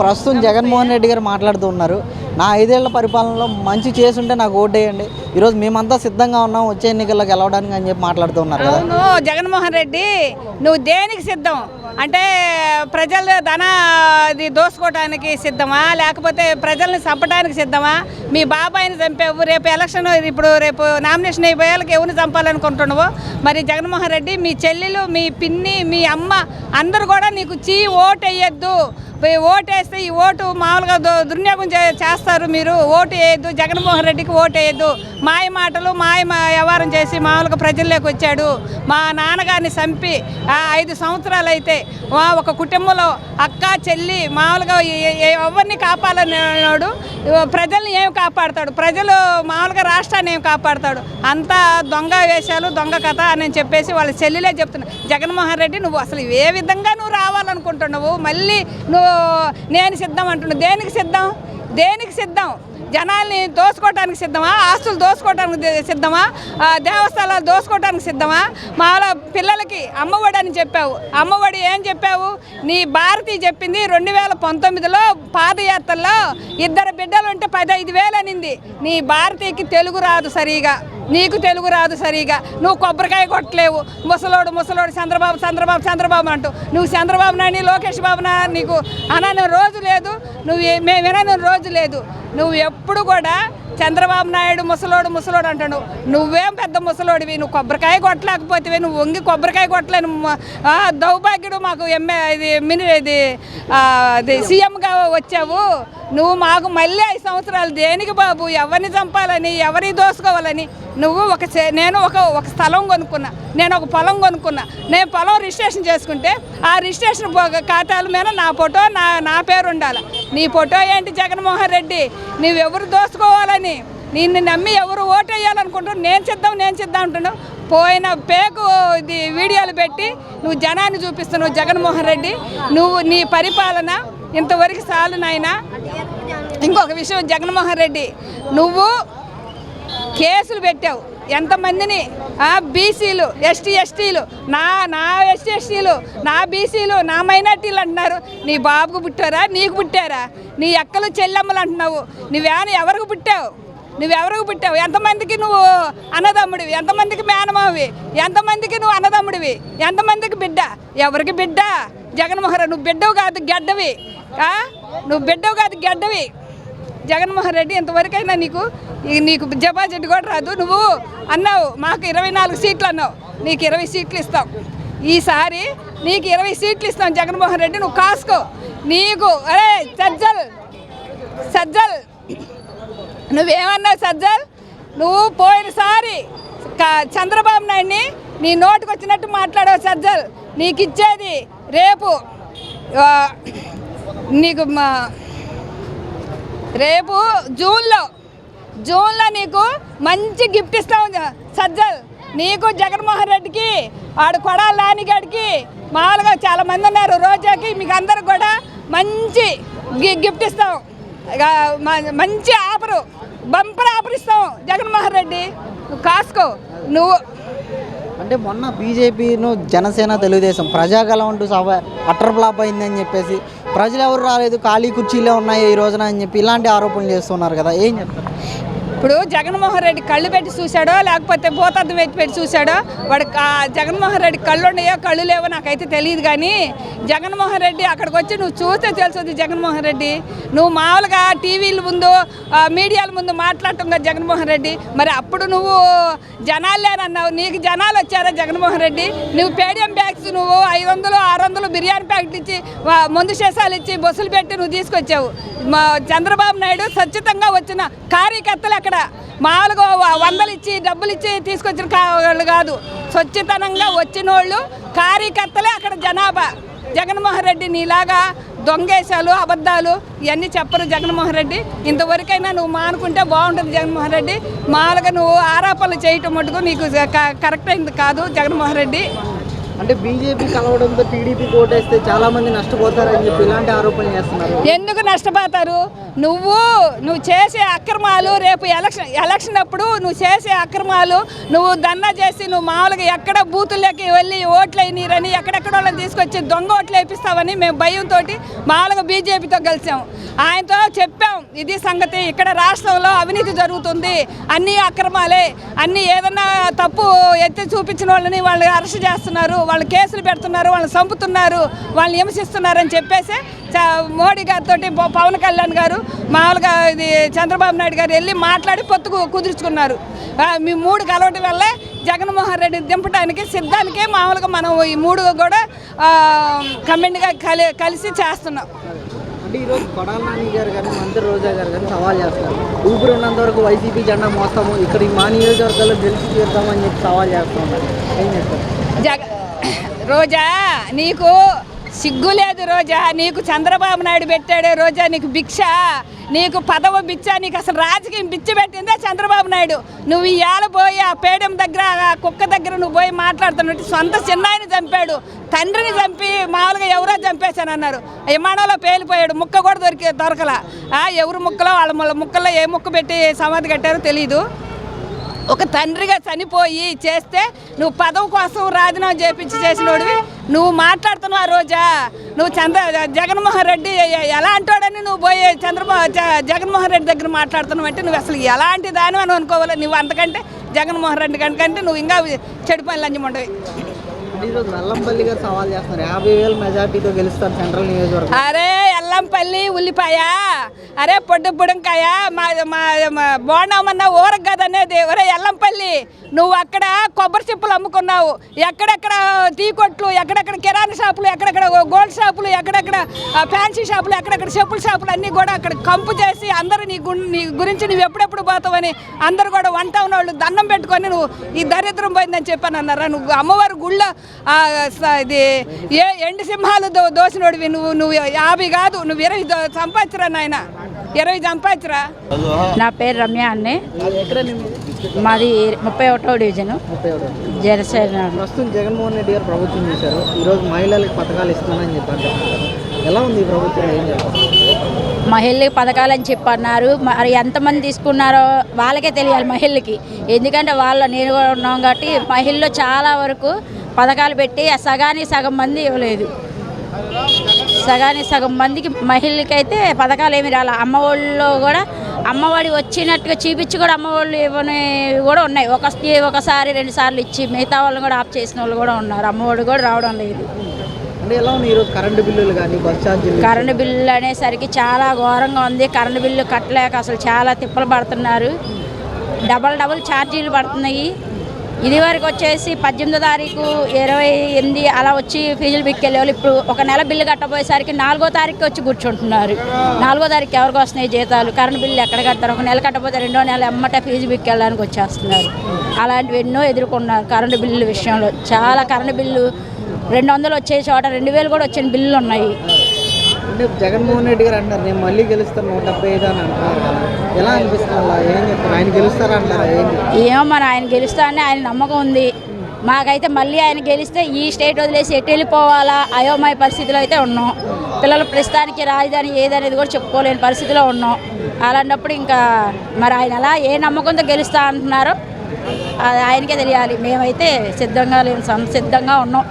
ప్రస్తుతం జగన్మోహన్ రెడ్డి గారు మాట్లాడుతూ ఉన్నారు. నా ఐదేళ్ళ పరిపాలనలో మంచి చేసుంటే నాకు ఓటేయండి ఈరోజు మేమంతా సిద్ధంగా ఉన్నాం వచ్చే ఎన్నికల్లో గెలవడానికి అని చెప్పి మాట్లాడుతూ ఉన్నారు కదా. అవును జగన్మోహన్ రెడ్డి నువ్వు దేనికి సిద్ధం? అంటే ప్రజల ధన ఇది దోసుకోవడానికి సిద్ధమా? లేకపోతే ప్రజల్ని చంపడానికి సిద్ధమా? మీ బాబాయిని చంపావు రేపు ఎలక్షన్ ఇప్పుడు రేపు నామినేషన్ అయిపోయేళ్ళకి ఎవరిని చంపాలనుకుంటున్నావు? మరి జగన్మోహన్ రెడ్డి మీ చెల్లెలు మీ పిన్ని మీ అమ్మ అందరూ కూడా నీకు చీ ఓటు వేయద్దు ఓటు వేస్తే ఈ ఓటు మామూలుగా దుర్వినియోగం చే- చేస్తారు మీరు. ఓటు వేయద్దు. జగన్మోహన్ రెడ్డికి ఓటు వేయద్దు. మాయ మాటలు మాయ వ్యవహారం చేసి మామూలుగా ప్రజల్లోకి వచ్చాడు. మా నాన్నగారిని చంపి ఐదు సంవత్సరాలు అయితే వా- ఒక కుటుంబంలో అక్క చెల్లి మామూలుగా ఎవరిని కాపాడలేనాడు ప్రజల్ని ఏం కాపాడతాడు? ప్రజలు మామూలుగా రాష్ట్రాన్ని ఏం కాపాడతాడు? అంతా దొంగ వేషాలు దొంగ కథ అని చెప్పేసి వాళ్ళ చెల్లిలే చెప్తున్నా. జగన్మోహన్ రెడ్డి నువ్వు అసలు ఏ విధంగా నువ్వు రావాలనుకుంటున్నావు? మళ్ళీ నువ్వు నేను సిద్ధం అంటున్నావు దేనికి సిద్ధం? దేనికి సిద్ధం? జనాల్ని దోసుకోవడానికి సిద్ధమా? ఆస్తులు దోసుకోవడానికి సిద్ధమా? ఆ, దేవస్థానాలు దోసుకోవడానికి సిద్ధమా? మాలో పిల్లలకి అమ్మఒడి అని చెప్పావు. అమ్మఒడి ఏం చెప్పావు? నీ భారతి చెప్పింది రెండు వేల పంతొమ్మిదిలో పాదయాత్రలో ఇద్దరు బిడ్డలు ఉంటే పదహైదు వేలు అనింది నీ భారతికి తెలుగు రాదు సరిగా. నీకు తెలుగు రాదు సరిగా. నువ్వు కొబ్బరికాయ కొట్టలేవు. ముసలోడు ముసలోడు చంద్రబాబు చంద్రబాబు చంద్రబాబు అంటూ. నువ్వు చంద్రబాబు నాని లోకేష్ బాబు నా నీకు అనని రోజు లేదు. నువ్వు మేము వినని రోజు లేదు. నువ్వు ఎప్పుడు కూడా చంద్రబాబు నాయుడు ముసలోడు ముసలోడు అంటాడు నువ్వేం పెద్ద ముసలోడివి. నువ్వు కొబ్బరికాయ కొట్టలేకపోతే నువ్వు వంగి కొబ్బరికాయ కొట్టలేను. మ- దౌర్భాగ్యుడు మాకు ఎంఏ ఇది మిని ఇది ఇది సీఎంగా వచ్చావు. నువ్వు మాకు మళ్ళీ ఐదు సంవత్సరాలు దేనికి బాబు? ఎవరిని చంపాలని? ఎవరిని దోసుకోవాలని? నువ్వు ఒక నేను ఒక ఒక స్థలం కొనుక్కున్నా. నేను ఒక పొలం కొనుక్కున్నా. నేను పొలం రిజిస్ట్రేషన్ చేసుకుంటే ఆ రిజిస్ట్రేషన్ ఖాతాల మీద నా ఫోటో నా నా పేరు ఉండాలి. నీ ఫోటో ఏంటి జగన్మోహన్ రెడ్డి? నువ్వెవరు దోసుకోవాలని? నిన్ను నమ్మి ఎవరు ఓటేయాలనుకుంటున్నావు నేను చేద్దాం నేను చేద్దాం అంటున్నావు. పోయిన పేకు ఇది వీడియోలు పెట్టి నువ్వు జనాన్ని చూపిస్తున్నావు జగన్మోహన్ రెడ్డి. నువ్వు నీ పరిపాలన ఇంతవరకు చాలు నాయనా. ఇంకొక విషయం జగన్మోహన్ రెడ్డి నువ్వు కేసులు పెట్టావు. ఎంతమందిని? బీసీలు ఎస్టీ ఎస్టీలు. నా నా ఎస్టీ ఎస్టీలు నా బీసీలు నా మైనార్టీలు అంటున్నారు. నీ బాబుకు పుట్టారా? నీకు పుట్టారా? నీ ఎక్కలు చెల్లెమ్మలు అంటున్నావు. నువ్వేమైనా ఎవరికి పుట్టావు? నువ్వెవరికి పుట్టావు? ఎంతమందికి నువ్వు అన్నదమ్ముడివి? ఎంతమందికి మేనమావి ఎంతమందికి నువ్వు అన్నదమ్ముడివి? ఎంతమందికి బిడ్డ? ఎవరికి బిడ్డ? జగన్మోహన్ నువ్వు బిడ్డవు కాదు గడ్డవి. నువ్వు బిడ్డవు కాదు గడ్డవి. జగన్మోహన్ రెడ్డి ఇంతవరకైనా నీకు నీకు జబాజెట్ కూడా రాదు. నువ్వు అన్నావు మాకు ఇరవై నాలుగు సీట్లు అన్నావు. నీకు ఇరవై సీట్లు ఇస్తాం. ఈసారి నీకు ఇరవై సీట్లు ఇస్తాం జగన్మోహన్ రెడ్డి. నువ్వు కాసుకో. నీకు అరే సజ్జల్ సజ్జల్. నువ్వేమన్నావు సజ్జల్? నువ్వు పోయినసారి చంద్రబాబు నాయుడిని నీ నోటికి వచ్చినట్టు మాట్లాడవు సజ్జల్. నీకు ఇచ్చేది రేపు నీకు మా రేపు జూన్లో జూన్లో నీకు మంచి గిఫ్ట్ ఇస్తాం సజ్జల్ నీకు జగన్మోహన్ రెడ్డికి ఆడు కొడాల నానిగాడికి మామూలుగా చాలా మంది ఉన్నారు. రోజాకి మీకు అందరు కూడా మంచి గి- గిఫ్ట్ ఇస్తాం. మంచి ఆఫరు బంపర్ ఆఫర్ ఇస్తాం జగన్మోహన్ రెడ్డి. నువ్వు కాసుకో. నువ్వు అంటే మొన్న బీజేపీను జనసేన తెలుగుదేశం ప్రజాగలం అంటూ సభ అటర్ ఫ్లాప్ అయిందని చెప్పేసి ప్రజలు ఎవరు రాలేదు? ఖాళీ కుర్చీలే ఉన్నాయి ఈ రోజున అని చెప్పి ఇలాంటి ఆరోపణలు చేస్తున్నారు కదా. ఏం చెప్తారు? ఇప్పుడు జగన్మోహన్ రెడ్డి కళ్ళు పెట్టి చూశాడో లేకపోతే భూతద్దం పెట్టి పెట్టి చూశాడో వాడు కా- జగన్మోహన్ రెడ్డి కళ్ళు ఉన్నాయో కళ్ళు లేవో నాకైతే తెలియదు కానీ జగన్మోహన్ రెడ్డి అక్కడికి వచ్చి నువ్వు చూస్తే తెలుస్తుంది జగన్మోహన్ రెడ్డి. నువ్వు మామూలుగా టీవీల ముందు మీడియాల ముందు మాట్లాడటం కదా జగన్మోహన్ రెడ్డి. మరి అప్పుడు నువ్వు జనాలు లేనన్నావు నీకు జనాలు వచ్చారా జగన్మోహన్ రెడ్డి? నువ్వు పేడిఎం బ్యాగ్స్ నువ్వు ఐదు వందలు ఆరు వందలు బిర్యానీ ప్యాకెట్ ఇచ్చి ముందు శేషాలు ఇచ్చి బస్సులు పెట్టి నువ్వు తీసుకొచ్చావు. మా చంద్రబాబు నాయుడు ఖచ్చితంగా వచ్చిన కార్యకర్తలు అక్కడ మామూలుగా వందలు ఇచ్చి డబ్బులు ఇచ్చి తీసుకొచ్చిన వాళ్ళు కాదు. స్వచ్ఛతనంగా వచ్చిన వాళ్ళు కార్యకర్తలే అక్కడ జనాభా. జగన్మోహన్ రెడ్డి నీలాగా దొంగేశాలు అబద్ధాలు ఇవన్నీ చెప్పరు జగన్మోహన్ రెడ్డి. ఇంతవరకైనా నువ్వు మానుకుంటే బాగుంటుంది జగన్మోహన్ రెడ్డి. మామూలుగా నువ్వు ఆరోపణలు చేయటం మటుకు నీకు కరెక్ట్ అయింది కాదు జగన్మోహన్ రెడ్డి. అంటే బీజేపీ కలవడంతో టీడీపీ ఓటేస్తే చాలా మంది నష్టపోతారని చెప్పి ఇలాంటి ఆరోపణలు చేస్తున్నారు. ఎందుకు నష్టపోతారు? నువ్వు నువ్వు చేసే అక్రమాలు రేపు ఎలక్షన్ ఎలక్షన్ అప్పుడు నువ్వు చేసే అక్రమాలు నువ్వు దన్నా చేసి నువ్వు మామూలుగా ఎక్కడ బూతుల్లోకి వెళ్ళి ఓట్లు అయినీరని ఎక్కడెక్కడ వాళ్ళని తీసుకొచ్చి దొంగ ఓట్లు వేపిస్తావని మేము భయంతో మామూలుగా బీజేపీతో కలిసాం. ఆయనతో చెప్పాం ఇది సంగతి ఇక్కడ రాష్ట్రంలో అవినీతి జరుగుతుంది అన్ని అక్రమాలే అన్ని ఏదన్నా తప్పు ఎత్తి చూపించిన వాళ్ళని వాళ్ళు అరెస్ట్ చేస్తున్నారు వాళ్ళు కేసులు పెడుతున్నారు వాళ్ళని చంపుతున్నారు వాళ్ళని హింసిస్తున్నారు అని చెప్పేసి మోడీ గారితో పవన్ కళ్యాణ్ గారు మామూలుగా ఇది చంద్రబాబు నాయుడు గారు వెళ్ళి మాట్లాడి పొత్తు కుదుర్చుకున్నారు. మీ మూడు కలవటం వల్లే జగన్మోహన్ రెడ్డి దింపడానికి సిద్ధానికే మామూలుగా మనం ఈ మూడు కూడా కమెంట్గా కలి కలిసి చేస్తున్నాం. అంటే ఈరోజు కొడాల నాని గారు కానీ మంత్రి రోజా గారు కానీ సవాల్ చేస్తారు ఊపిరి ఉన్నంత వరకు వైసీపీ జెండా మోస్తాము ఇక్కడ ఈ మా నియోజకవర్గాల్లో గెలిచి తీరుతామని చెప్పి సవాల్ ఏం చేస్తారు జగ రోజా నీకు సిగ్గు లేదు రోజా. నీకు చంద్రబాబు నాయుడు పెట్టాడే రోజా నీకు భిక్ష. నీకు పదవ బిచ్చ నీకు అసలు రాజకీయం బిచ్చ పెట్టిందే చంద్రబాబు నాయుడు. నువ్వు ఇవాళ పోయి ఆ పేడం దగ్గర ఆ కుక్క దగ్గర నువ్వు పోయి మాట్లాడుతున్నట్టు సొంత చిన్నాయని చంపాడు. తండ్రిని చంపి మామూలుగా ఎవరో చంపేశానన్నారు. విమానంలో పేలిపోయాడు. ముక్క కూడా దొరికి దొరకల. ఆ, ఎవరు ముక్కలో వాళ్ళ ముల్ల- ముక్కల్లో ఏ ముక్క పెట్టి సమాధి కట్టారో తెలియదు ఒక తండ్రిగా చనిపోయి చేస్తే నువ్వు పదవి కోసం రాజీనామా చేపించి చేసినోడివి. నువ్వు మాట్లాడుతున్నావు ఆ రోజా. నువ్వు చంద్ర జగన్మోహన్ రెడ్డి ఎలా అంటాడని నువ్వు పోయి చంద్రబాబు జగన్మోహన్ రెడ్డి దగ్గర మాట్లాడుతున్నావు అంటే నువ్వు అసలు ఎలాంటి దాని అని అనుకోవాలి నువ్వు అంతకంటే జగన్మోహన్ రెడ్డి కంటే నువ్వు ఇంకా చెడు పని ఉండవు ఈరోజు వెల్లంపల్లి గారు సవాల్ చేస్తున్నారు. యాభై వేలు మెజార్టీతో గెలుస్తారు సెంట్రల్ నియోజకవర్గం. అరే ఎల్లంపల్లి ఉల్లిపాయ. అరే పొడ్డు బుడంకాయ మా మా మా బోండమన్న ఊరకు కదనేది ఒరే ఎల్లంపల్లి నువ్వు అక్కడ కొబ్బరి చెప్పులు అమ్ముకున్నావు. ఎక్కడెక్కడ టీ కొట్లు ఎక్కడెక్కడ కిరాణా షాపులు ఎక్కడెక్కడ గోల్డ్ షాపులు ఎక్కడెక్కడ ఫ్యాన్సీ షాపులు ఎక్కడెక్కడ చెప్పుల షాపులు అన్నీ కూడా అక్కడ కంపు చేసి అందరూ నీ గు నీ గురించి నువ్వు ఎప్పుడెప్పుడు పోతావని అందరూ కూడా వంట ఉన్న వాళ్ళు దండం పెట్టుకొని నువ్వు ఈ దరిద్రం పోయిందని చెప్పాను అన్నారా నువ్వు అమ్మవారి గుళ్ళో ఇది ఏ ఎండు సింహాలు దో దోసినోడివి నువ్వు నువ్వు యాభై కాదు నువ్వు ఇరవై సంపాదించరా నాయన. ఇరవై సంపాదించరా నా పేరు రమ్య నిమ్మి- మాది ముప్పై ఒకటో డివిజన్. జనసేన ప్రస్తుతం జగన్మోహన్ రెడ్డి గారు ప్రభుత్వం చేశారు. ఈరోజు మహిళలకు పథకాలు ఇస్తున్నానని చెప్పారు. ఎలా ఉంది ఈ ప్రభుత్వం? ఏం మహిళలకు పథకాలని చెప్పి అన్నారు మరి ఎంతమంది తీసుకున్నారో వాళ్ళకే తెలియాలి మహిళకి ఎందుకంటే వాళ్ళ నేను కూడా ఉన్నాం కాబట్టి మహిళలు చాలా వరకు పథకాలు పెట్టి ఆ సగానికి సగం మంది ఇవ్వలేదు. సగానికి సగం మందికి మహిళలకైతే పథకాలు ఏమి రాలే. అమ్మఒడిలో కూడా అమ్మఒడి వచ్చినట్టుగా చూపించి కూడా అమ్మఒళ్ళు ఇవ్వని కూడా ఉన్నాయి. ఒక ఒకసారి రెండు సార్లు ఇచ్చి మిగతా వాళ్ళని కూడా ఆఫ్ చేసిన వాళ్ళు కూడా ఉన్నారు. అమ్మఒడి కూడా రావడం లేదు. కరెంటు బిల్లులు కానీ కరెంటు బిల్లు అనేసరికి చాలా ఘోరంగా ఉంది. కరెంటు బిల్లు కట్టలేక అసలు చాలా తిప్పలు పడుతున్నారు. డబల్ డబల్ ఛార్జీలు పడుతున్నాయి. ఇది వరకు వచ్చేసి పద్దెనిమిదో తారీఖు ఇరవై ఎనిమిది అలా వచ్చి ఫీజులు పిక్కెళ్ళేవాళ్ళు ఇప్పుడు ఒక నెల బిల్లు కట్టబోయేసరికి నాలుగో తారీఖు వచ్చి కూర్చుంటున్నారు. నాలుగో తారీఖు ఎవరికి వస్తున్నాయి జీతాలు? కరెంట్ బిల్లు ఎక్కడ కడతారు? ఒక నెల కట్టపోతే రెండో నెల ఎమ్మట ఫీజు పిక్కెళ్ళడానికి వచ్చేస్తున్నారు. అలాంటివి ఎన్నో ఎదుర్కొన్నారు కరెంటు బిల్లు విషయంలో. చాలా కరెంటు బిల్లు రెండు వందలు వచ్చే చోట రెండు వేలు కూడా వచ్చిన బిల్లులు ఉన్నాయి. అంటే జగన్మోహన్ రెడ్డి గారు అంటారు నేను మళ్ళీ గెలుస్తాను నూట డెబ్బై ఐదు అని అంటున్నారు కదా. ఎలా అనిపిస్తుంది అలా? ఏం చెప్తారు? ఆయన గెలుస్తారంటారా ఏంటి ఏమో మరి ఆయన గెలుస్తానని ఆయన నమ్మకం ఉంది. మాకైతే మళ్ళీ ఆయన గెలిస్తే ఈ స్టేట్ వదిలేసి ఎటు వెళ్ళిపోవాలా? అయోమయ పరిస్థితిలో అయితే ఉన్నాం. పిల్లలు ప్రస్తుతానికి రాజధాని ఏదనేది కూడా చెప్పుకోలేని పరిస్థితిలో ఉన్నాం. అలాంటప్పుడు ఇంకా మరి ఆయన ఎలా ఏ నమ్మకంతో గెలుస్తా అంటున్నారో అది ఆయనకే తెలియాలి. మేమైతే సిద్ధంగా లేము సం- సిద్ధంగా ఉన్నాం.